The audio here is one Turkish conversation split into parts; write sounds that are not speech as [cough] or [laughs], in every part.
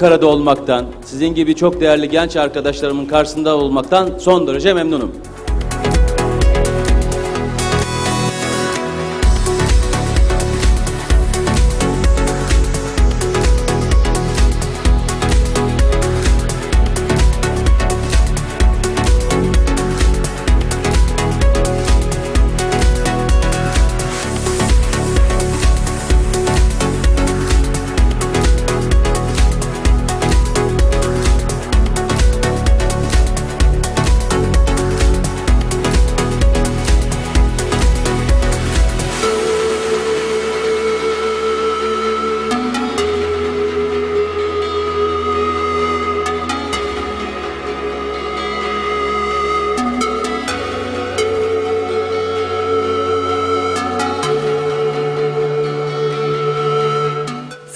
Ankara'da olmaktan, sizin gibi çok değerli genç arkadaşlarımın karşısında olmaktan son derece memnunum.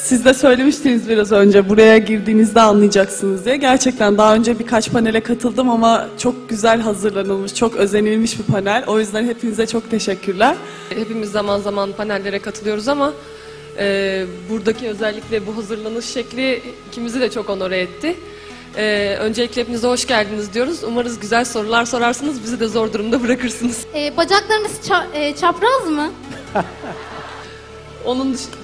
Siz de söylemiştiniz biraz önce buraya girdiğinizde anlayacaksınız diye. Gerçekten daha önce birkaç panele katıldım ama çok güzel hazırlanılmış, çok özenilmiş bir panel. O yüzden hepinize çok teşekkürler. Hepimiz zaman zaman panellere katılıyoruz ama e, buradaki özellikle bu hazırlanış şekli ikimizi de çok onore etti. E, öncelikle hepinize hoş geldiniz diyoruz. Umarız güzel sorular sorarsınız, bizi de zor durumda bırakırsınız. Ee, bacaklarınız ça- e, çapraz mı? Onun dışında...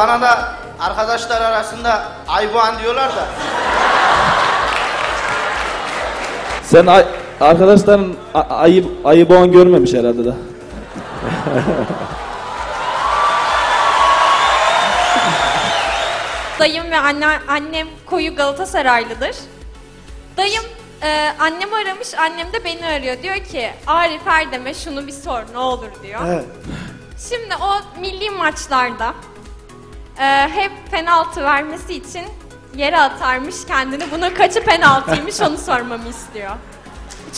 Bana da arkadaşlar arasında Aybuan diyorlar da. Sen ay- arkadaşların a- ayı ayı boğan görmemiş herhalde da. [laughs] Dayım ve anne, annem koyu Galatasaraylıdır. Dayım e, annemi aramış, annem de beni arıyor. Diyor ki Arif Erdem'e şunu bir sor ne olur diyor. Şimdi o milli maçlarda hep penaltı vermesi için yere atarmış kendini. Buna kaçı penaltıymış onu [laughs] sormamı istiyor.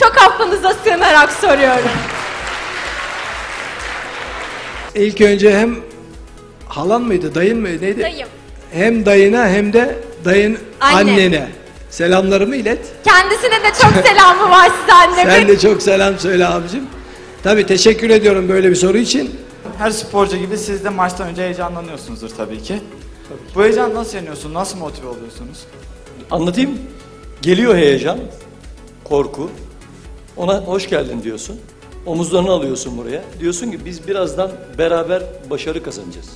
Çok affınıza sığınarak soruyorum. İlk önce hem halan mıydı, dayın mıydı, neydi? Dayım. Hem dayına hem de dayın Anne. annene selamlarımı ilet. Kendisine de çok selamı var size annemin. Sen de çok selam söyle abicim. Tabii teşekkür ediyorum böyle bir soru için. Her sporcu gibi siz de maçtan önce heyecanlanıyorsunuzdur tabii ki. Bu heyecan nasıl yeniyorsun? Nasıl motive oluyorsunuz? Anlatayım. Geliyor heyecan, korku. Ona hoş geldin diyorsun. Omuzlarını alıyorsun buraya. Diyorsun ki biz birazdan beraber başarı kazanacağız.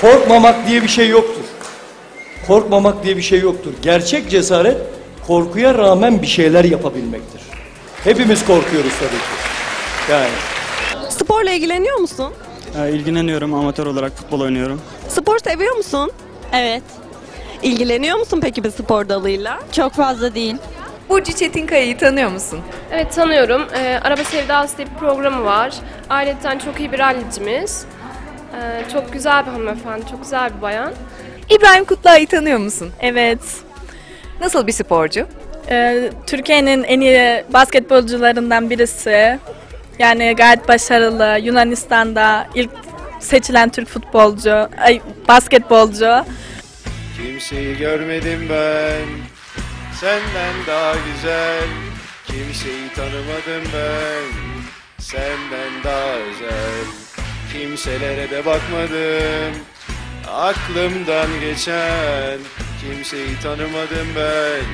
Korkmamak diye bir şey yoktur. Korkmamak diye bir şey yoktur. Gerçek cesaret korkuya rağmen bir şeyler yapabilmektir. Hepimiz korkuyoruz tabii ki. Yani Sporla ilgileniyor musun? ilgileniyorum amatör olarak futbol oynuyorum. Spor seviyor musun? Evet. İlgileniyor musun peki bir spor dalıyla? Çok fazla değil. Burcu Çetinkaya'yı tanıyor musun? Evet tanıyorum. Ee, Araba Sevdası diye bir programı var. Ayrıca çok iyi bir rallicimiz. Ee, çok güzel bir hanımefendi, çok güzel bir bayan. İbrahim Kutluay'ı tanıyor musun? Evet. Nasıl bir sporcu? Ee, Türkiye'nin en iyi basketbolcularından birisi. Yani gayet başarılı. Yunanistan'da ilk seçilen Türk futbolcu, ay, basketbolcu. Kimseyi görmedim ben Senden daha güzel Kimseyi tanımadım ben Senden daha özel Kimselere de bakmadım Aklımdan geçen Kimseyi tanımadım ben